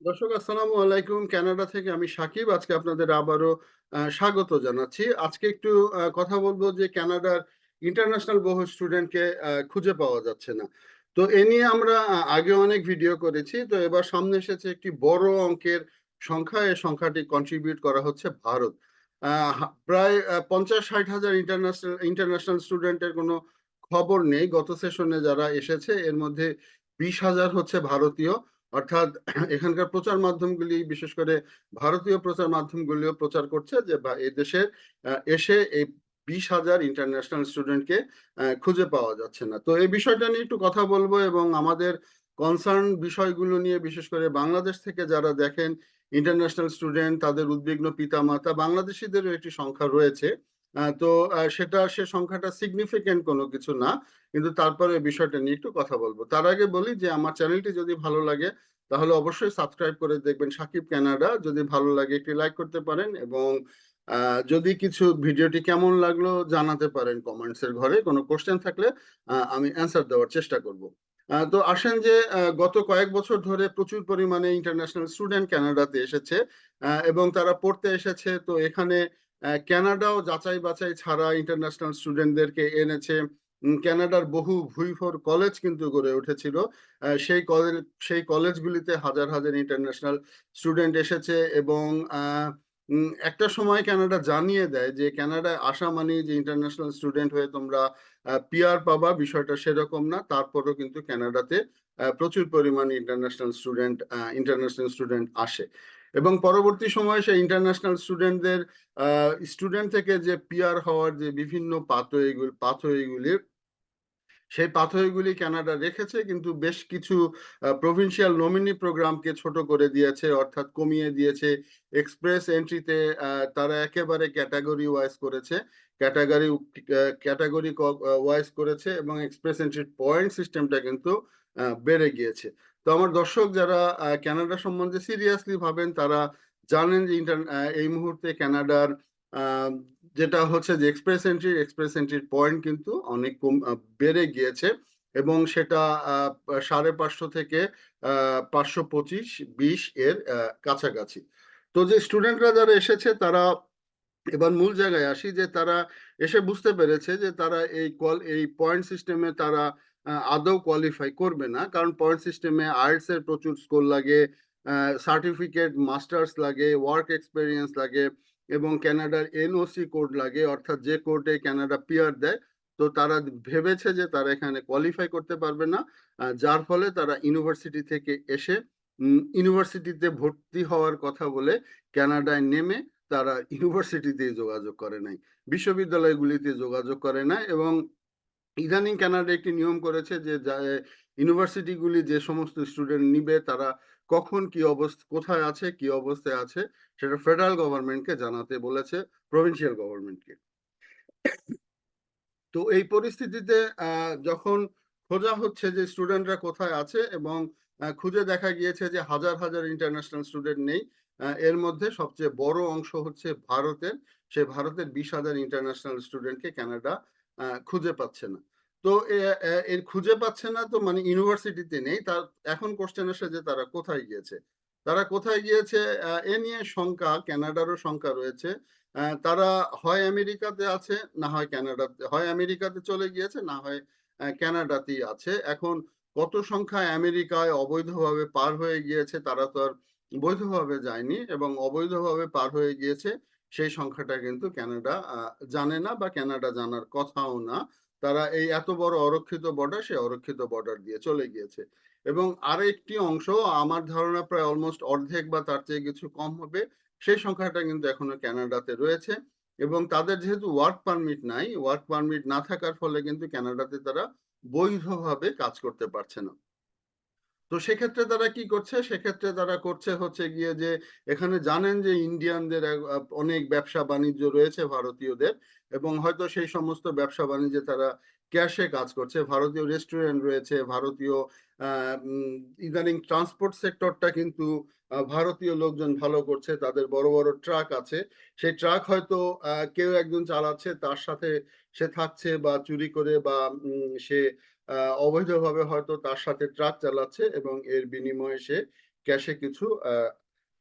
দর্শক, আসসালামু আলাইকুম। কানাডা থেকে আমি সাকিব। আজকে আপনাদের আবারও স্বাগত জানাচ্ছি। আজকে একটু কথা বলব যে কানাডার ইন্টারন্যাশনাল বহু স্টুডেন্টকে খুঁজে পাওয়া যাচ্ছে না। তো এ নিয়ে আমরা আগে অনেক ভিডিও করেছি। তো এবার সামনে এসেছে একটি বড় অঙ্কের সংখ্যা। এই সংখ্যাটি কন্ট্রিবিউট করা হচ্ছে ভারত। প্রায় পঞ্চাশ ষাট হাজার ইন্টারন্যাশনাল ইন্টারন্যাশনাল স্টুডেন্টের কোনো খবর নেই। গত সেশনে যারা এসেছে, এর মধ্যে বিশ হাজার হচ্ছে ভারতীয়। অর্থাৎ এখানকার প্রচার মাধ্যমগুলি, বিশেষ করে ভারতীয় প্রচার মাধ্যমগুলিও প্রচার করছে যে এই দেশে এসে এই বিশ হাজার ইন্টারন্যাশনাল স্টুডেন্টকে খুঁজে পাওয়া যাচ্ছে না। তো এই বিষয়টা নিয়ে একটু কথা বলব এবং আমাদের কনসার্ন বিষয়গুলো নিয়ে, বিশেষ করে বাংলাদেশ থেকে যারা দেখেন ইন্টারন্যাশনাল স্টুডেন্ট তাদের উদ্বিগ্ন পিতামাতা, বাংলাদেশিদেরও একটি সংখ্যা রয়েছে। তো সেটা সে সংখ্যাটা সিগনিফিকেন্ট কোনো কিছু না। কিন্তু তারপরে বিষয়টা নিয়ে একটু কথা বলব। তার আগে বলি যে, আমার চ্যানেলটি যদি ভালো লাগে, তাহলে অবশ্যই সাবস্ক্রাইব করে দেখবেন সাকিব কানাডা। যদি ভালো লাগে, একটি লাইক করতে পারেন এবং যদি কিছু ভিডিওটি কেমন লাগল জানাতে পারেন কমেন্টস এর ঘরে। কোনো কোশ্চেন থাকলে আমি অ্যান্সার দেওয়ার চেষ্টা করব। তো আসেন যে গত কয়েক বছর ধরে প্রচুর পরিমাণে ইন্টারন্যাশনাল স্টুডেন্ট কানাডাতে এসেছে এবং তারা পড়তে এসেছে। তো এখানে আহ, কানাডাও যাচাই বাছাই ছাড়া ইন্টারন্যাশনাল স্টুডেন্টদেরকে এনেছে। উম, কানাডার বহু ভুইফোর কলেজ কিন্তু গড়ে উঠেছিল। সেই কলেজ সেই কলেজগুলিতে হাজার হাজার ইন্টারন্যাশনাল স্টুডেন্ট এসেছে এবং একটা সময় কানাডা জানিয়ে দেয় যে ক্যানাডায় আসা মানে যে ইন্টারন্যাশনাল স্টুডেন্ট হয়ে তোমরা পিআর পাবা বিষয়টা সেরকম না। তারপরেও কিন্তু কানাডাতে আহ, প্রচুর পরিমাণে ইন্টারন্যাশনাল স্টুডেন্ট ইন্টারন্যাশনাল স্টুডেন্ট আসে। এবং পরবর্তী সময়ে সেই ইন্টারন্যাশনাল স্টুডেন্টদের স্টুডেন্ট থেকে যে পিয়ার হওয়ার যে বিভিন্ন পাথওয়েগুলি পাথওয়েগুলি সেই পাথওয়েগুলি কানাডা রেখেছে, কিন্তু বেশ কিছু প্রভিন্সিয়াল নমিনি প্রোগ্রামকে ছোট করে দিয়েছে, অর্থাৎ কমিয়ে দিয়েছে। এক্সপ্রেস এন্ট্রিতে তারা একেবারে ক্যাটাগরি ওয়াইজ করেছে। ক্যাটাগরি ক্যাটাগরি ওয়াইজ করেছে এবং এক্সপ্রেস এন্ট্রির পয়েন্ট সিস্টেমটা কিন্তু বেড়ে গিয়েছে। তো আমার দর্শক যারা কানাডা সম্বন্ধে সিরিয়াসলি ভাবেন, তারা জানেন যে এই মুহূর্তে কানাডার যেটা হচ্ছে যে এক্সপ্রেস এন্ট্রি এক্সপ্রেস এন্ট্রির পয়েন্ট কিন্তু অনেক কম বেড়ে গিয়েছে এবং সেটা সাড়ে পাঁচশো থেকে পাঁচশো পঁচিশ, বিশ এর কাছাকাছি। তো যে স্টুডেন্টরা যারা এসেছে, তারা এবার মূল জায়গায় আসি যে তারা এসে বুঝতে পেরেছে যে তারা এই কল এই পয়েন্ট সিস্টেমে তারা আদৌ কোয়ালিফাই করবে না। কারণ পয়েন্ট সিস্টেমে আর্টস এর প্রচুর স্কোর লাগে সার্টিফিকেট মাস্টার্স লাগে ওয়ার্ক এক্সপেরিয়েন্স লাগে এবং ক্যানাডার এনওসি কোড লাগে, অর্থাৎ যে কোর্টে কানাডা পিয়ার দেয়, তো তারা ভেবেছে যে তারা এখানে কোয়ালিফাই করতে পারবে না যার ফলে তারা ইউনিভার্সিটি থেকে এসে ইউনিভার্সিটিতে ভর্তি হওয়ার কথা বলে কানাডায় নেমে তারা ইউনিভার্সিটিতে যোগাযোগ করে নাই। বিশ্ববিদ্যালয়গুলিতে যোগাযোগ করে না এবং ইদানিং কানাডা একটি নিয়ম করেছে যে ইউনিভার্সিটিগুলি যে সমস্ত স্টুডেন্ট নিবে, তারা কখন কি অবস্থা, কোথায় আছে, কি অবস্থায় আছে, সেটা ফেডারেল গভর্নমেন্টকে জানাতে বলেছে, প্রভিন্সিয়াল গভর্নমেন্টকে। তো এই পরিস্থিতিতে যখন খোঁজা হচ্ছে যে স্টুডেন্টরা কোথায় আছে এবং খুঁজে দেখা গিয়েছে যে হাজার হাজার ইন্টারন্যাশনাল স্টুডেন্ট নেই এর মধ্যে সবচেয়ে বড় অংশ হচ্ছে ভারতের, সে ভারতের বিশ হাজার ইন্টারন্যাশনাল স্টুডেন্টকে কানাডা খুঁজে পাচ্ছে না। তো এর খুঁজে পাচ্ছে না তো মানে ইউনিভার্সিটিতে নেই। তার এখন কোশ্চেন আসে যে তারা কোথায় গিয়েছে? তারা কোথায় গিয়েছে? এ নিয়ে শঙ্কা কানাডারও শঙ্কা রয়েছে। তারা হয় আমেরিকাতে আছে না হয় কানাডাতে হয় আমেরিকাতে চলে গিয়েছে না হয় আহ, কানাডাতেই আছে। এখন কত সংখ্যায় আমেরিকায় অবৈধভাবে পার হয়ে গিয়েছে তারা তো আর বৈধভাবে যায়নি এবং অবৈধভাবে পার হয়ে গিয়েছে সেই সংখ্যাটা কিন্তু আহ, জানে না বা কানাডা জানার কথাও না। তারা এই এত বড় অরক্ষিত বর্ডার সে অরক্ষিত বর্ডার দিয়ে চলে গিয়েছে। এবং আরেকটি অংশ আমার ধারণা প্রায় অলমোস্ট অর্ধেক বা তার চেয়ে কিছু কম হবে, সেই সংখ্যাটা কিন্তু এখনও ক্যানাডাতে রয়েছে। এবং তাদের যেহেতু ওয়ার্ক পারমিট নাই ওয়ার্ক পারমিট না থাকার ফলে কিন্তু ক্যানাডাতে তারা বৈধভাবে কাজ করতে পারছে না। তো সেক্ষেত্রে তারা কি করছে? সেক্ষেত্রে তারা করছে হচ্ছে গিয়ে যে, এখানে জানেন যে ইন্ডিয়ানদের অনেক ব্যবসা বাণিজ্য রয়েছে ভারতীয়দের এবং হয়তো সেই সমস্ত ব্যবসা বাণিজ্যে তারা ক্যাশে কাজ করছে। ভারতীয় রেস্টুরেন্ট রয়েছে, ভারতীয় ইদানিং ট্রান্সপোর্ট সেক্টরটা কিন্তু ভারতীয় লোকজন ভালো করছে, তাদের বড় বড় ট্রাক আছে। সেই ট্রাক হয়তো কেউ একজন চালাচ্ছে, তার সাথে সে থাকছে বা চুরি করে বা সে অবৈধভাবে হয়তো তার সাথে ট্রাক চালাচ্ছে এবং এর বিনিময়ে সে ক্যাশে কিছু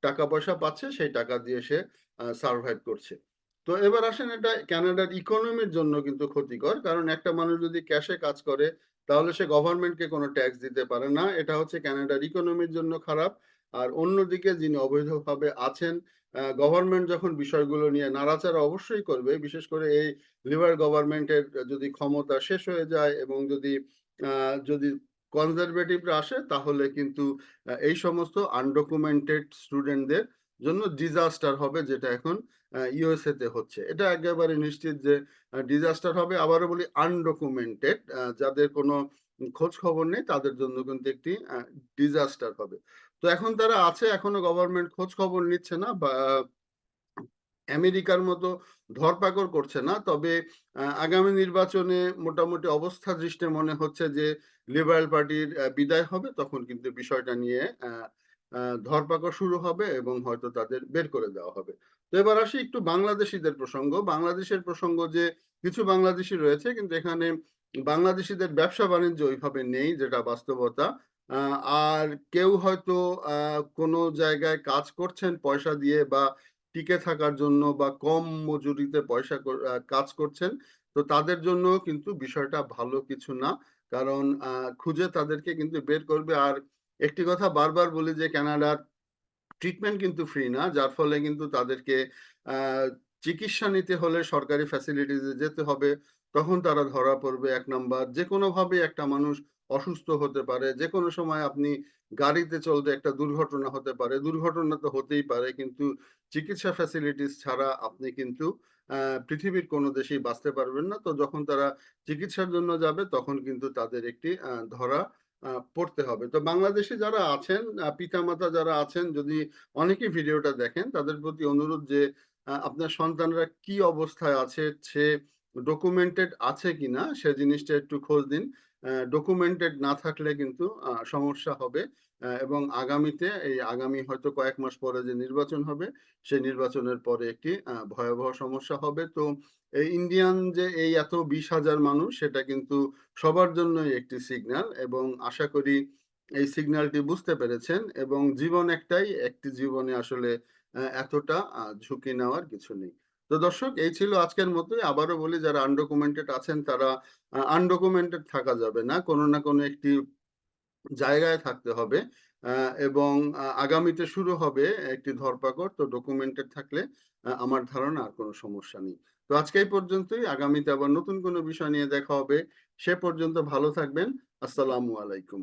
টাকা পয়সা পাচ্ছে, সেই টাকা দিয়ে সে সার্ভাইভ করছে। তো এবার আসেন এটা ক্যানাডার ইকোনমির জন্য কিন্তু ক্ষতিকর, কারণ একটা মানুষ যদি ক্যাশে কাজ করে, তাহলে সে গভর্নমেন্টকে কোনো ট্যাক্স দিতে পারে না। এটা হচ্ছে কানাডার ইকোনমির জন্য খারাপ। আর অন্যদিকে যিনি অবৈধভাবে আছেন গভর্নমেন্ট যখন বিষয়গুলো নিয়ে নাড়াচাড়া অবশ্যই করবে, বিশেষ করে এই লিবার গভর্নমেন্টের যদি ক্ষমতা শেষ হয়ে যায় এবং যদি যদি কনজারভেটিভরা আসে, তাহলে কিন্তু এই সমস্ত আনডকুমেন্টেড স্টুডেন্টদের জন্য ডিজাস্টার হবে যেটা এখন ইউএসএতে হচ্ছে। এটা একেবারে নিশ্চিত যে ডিজাস্টার হবে। আবারও বলি আনডকুমেন্টেড যাদের কোনো খোঁজ খবর নেই, তাদের জন্য কিন্তু একটি ডিজাস্টার হবে তো এখন তারা আছে, এখনও গভর্নমেন্ট খোঁজ খবর নিচ্ছে না বা, আমেরিকার মতো ধরপাকড় করছে না। তবে আগামী নির্বাচনে মোটামুটি অবস্থা দৃষ্টে মনে হচ্ছে যে লিবারেল পার্টির বিদায় হবে, তখন কিন্তু বিষয়টা নিয়ে ধরপাকড় শুরু হবে এবং হয়তো তাদের বের করে দেওয়া হবে। তো এবার আসি একটু বাংলাদেশিদের প্রসঙ্গ। বাংলাদেশের প্রসঙ্গ যে, কিছু বাংলাদেশি রয়েছে, কিন্তু এখানে বাংলাদেশিদের ব্যবসা বাণিজ্য ওইভাবে নেই, যেটা বাস্তবতা। আর কেউ হয়তো কোনো জায়গায় কাজ করছেন পয়সা দিয়ে বা টিকে থাকার জন্য বা কম মজুরিতে পয়সা কাজ করছেন, তো তাদের জন্য কিন্তু বিষয়টা ভালো কিছু না। কারণ খুঁজে তাদেরকে কিন্তু বের করবে। আর একটি কথা বারবার বলি যে কানাডার ট্রিটমেন্ট কিন্তু ফ্রি না, যার ফলে কিন্তু তাদেরকে চিকিৎসা নিতে হলে সরকারি ফ্যাসিলিটিসে যেতে হবে। তখন তারা ধরা পড়বে এক নাম্বার। যে কোনো ভাবে একটা মানুষ অসুস্থ হতে পারে যে কোনো সময় আপনি গাড়িতে চলতে একটা দুর্ঘটনা হতে পারে, দুর্ঘটনা তো হতেই পারে, কিন্তু চিকিৎসা ফ্যাসিলিটিস ছাড়া আপনি কিন্তু পৃথিবীর কোনো দেশেই বাঁচতে পারবেন না। তো যখন তারা চিকিৎসার জন্য যাবে, তখন কিন্তু তাদের একটি ধরা পড়তে হবে। তো বাংলাদেশে যারা আছেন পিতামাতা যারা আছেন, যদি অনেকেই ভিডিওটা দেখেন, তাদের প্রতি অনুরোধ যে আপনার সন্তানরা কি অবস্থায় আছে, সে ডকুমেন্টেড আছে কিনা সে জিনিসটা একটু খোঁজ দিন ডকুমেন্টেড না থাকলে কিন্তু সমস্যা হবে। এবং আগামীতে, এই আগামী হয়তো কয়েক মাস পরে যে নির্বাচন হবে সেই নির্বাচনের পরে একটি ভয়াবহ সমস্যা হবে। তো এই ইন্ডিয়ান যে এই এত বিশ হাজার মানুষ, সেটা কিন্তু সবার জন্যই একটি সিগন্যাল এবং আশা করি এই সিগন্যালটি বুঝতে পেরেছেন এবং জীবন একটাই, একটি জীবনে আসলে এতটা ঝুঁকি নেওয়ার কিছু নেই। তো দর্শক, এই ছিল আজকের মতোই। আবারও বলি, যারা আনডকুমেন্টেড আছেন, তারা আনডকুমেন্টেড থাকা যাবে না। কোনো না কোনো একটি জায়গায় থাকতে হবে। এবং আগামীতে শুরু হবে একটি ধরপাকড়। তো ডকুমেন্টেড থাকলে আমার ধারণা আর কোনো সমস্যা নেই। তো আজকে এই পর্যন্তই। আগামীতে আবার নতুন কোনো বিষয় নিয়ে দেখা হবে। সে পর্যন্ত ভালো থাকবেন। আসসালামু আলাইকুম।